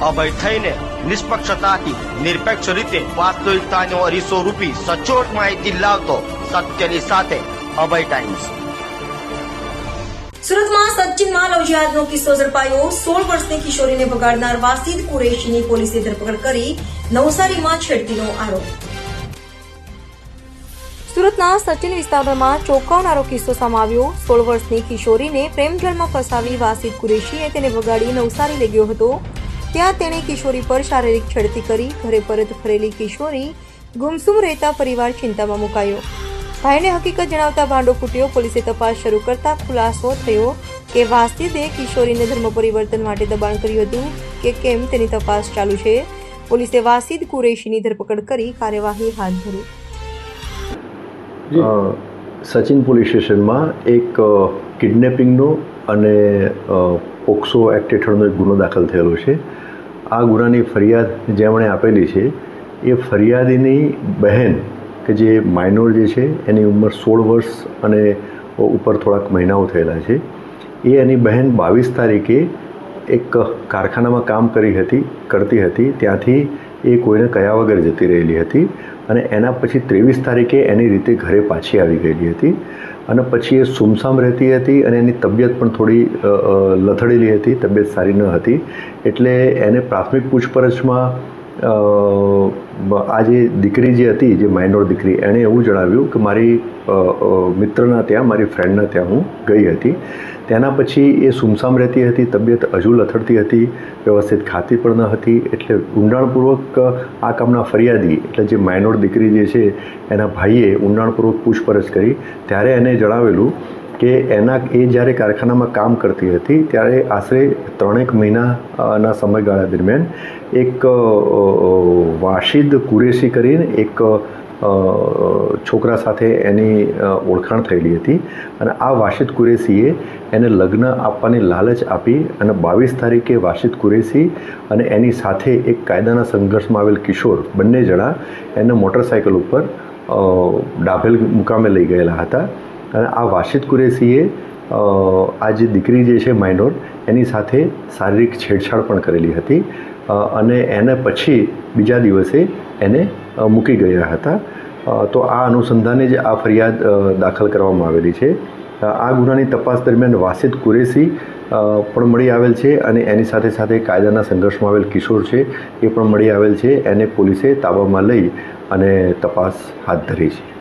અભય થઈને નિષ્પક્ષતાથી, નિરપેક્ષ રીતે વાસ્તવિકતાનો અરીસો રૂપી સચોટ માહિતી લાવતો સત્યની સાથે અભય ટાઈમ્સ સુરતમાં સચિન માલ જિહાદનો કિસ્સો ઝડપાયો. સોળ વર્ષની કિશોરીને બગાડનાર વાસીદ કુરેશીની પોલીસે ધરપકડ કરી નવસારીમાં છેડતીનો આરોપ. સુરતના સચિન વિસ્તારમાં ચોંકાવનારો કિસ્સો સામે આવ્યો. સોળ વર્ષની કિશોરીને પ્રેમજળમાં ફસાવી વાસીદ કુરેશીએ તેને બગાડી નવસારી લઈ ગયો હતો. ત્યાં તેણે કિશોરી પર શારીરિક છેડતી કરી ઘરે પરત ફરેલી કિશોરી ગુમસુમ રહેતા પરિવાર ચિંતામાં મુકાયો. ભાઈને હકીકત જણાવતા ભાંડો ફૂટ્યો પોલીસે તપાસ શરૂ કરતા ખુલાસો થયો કે વાસ્તિદે કિશોરીને ધર્મ પરિવર્તન માટે દબાણ કર્યું હતું કે કેમ તેની તપાસ ચાલુ છે. પોલીસે વાસિદ કુરેશીની ધરપકડ કરી કાર્યવાહી હાથ ધરી. સચિન પોલીસ સ્ટેશનમાં એક કિડનેપિંગનો અને પોક્સો એક્ટ હેઠળનો એક ગુનો દાખલ થયેલો છે. આ ગુનાની ફરિયાદ જેમણે આપેલી છે, એ ફરિયાદીની બહેન કે જે માઇનોર જે છે, એની ઉંમર સોળ વર્ષ અને ઉપર થોડાક મહિનાઓ થયેલા છે. એ એની બહેન બાવીસ તારીખે એક કારખાનામાં કામ કરી હતી, કરતી હતી. ત્યાંથી એ કોઈને કયા વગર જતી રહેલી હતી અને એના પછી ત્રેવીસ તારીખે એની રીતે ઘરે પાછી આવી ગયેલી હતી. અને પછી એ સુમસામ રહેતી હતી અને એની તબિયત પણ થોડી લથડેલી હતી, તબિયત સારી ન હતી. એટલે એને પ્રાથમિક પૂછપરછમાં આ જે દીકરી જે હતી, જે માઇનોર દીકરી, એણે એવું જણાવ્યું કે મારી મિત્રના ત્યાં, મારી ફ્રેન્ડના ત્યાં હું ગઈ હતી. તેના પછી એ સુમસામ રહેતી હતી, તબિયત હજુ લથડતી હતી, વ્યવસ્થિત ખાતી પણ ન હતી, એટલે ઊંડાણપૂર્વક આ કામના ફરિયાદી, એટલે જે માઇનોર દીકરી જે છે, એના ભાઈએ ઊંડાણપૂર્વક પૂછપરછ કરી. ત્યારે એને જણાવેલું કે એના એ જ્યારે કારખાનામાં કામ કરતી હતી, ત્યારે આશરે ત્રણેક મહિનાના સમયગાળા દરમિયાન એક વાશિદ કુરેશી કરીને એક છોકરા સાથે એની ઓળખાણ થયેલી હતી અને આ વાશિદ કુરેશીએ એને લગ્ન આપવાની લાલચ આપી અને બાવીસ તારીખે વાશિદ કુરેશી અને એની સાથે એક કાયદાના સંઘર્ષમાં આવેલ કિશોર બંને જણા એને મોટરસાયકલ ઉપર ડાભેલ મુકામે લઈ ગયેલા હતા. અને આ વાશિદ કુરેશીએ આ જે દીકરી જે છે માઇનોર એની સાથે શારીરિક છેડછાડ પણ કરેલી હતી અને એને પછી બીજા દિવસે એને મૂકી ગયા હતા. તો આ અનુસંધાને જ આ ફરિયાદ દાખલ કરવામાં આવેલી છે. આ ગુનાની તપાસ દરમિયાન વાસિદ કુરેશી પણ મળી આવેલ છે અને એની સાથે સાથે કાયદાના સંઘર્ષમાં આવેલ કિશોર છે, એ પણ મળી આવેલ છે. એને પોલીસે તાબામાં લઈ અને તપાસ હાથ ધરી છે.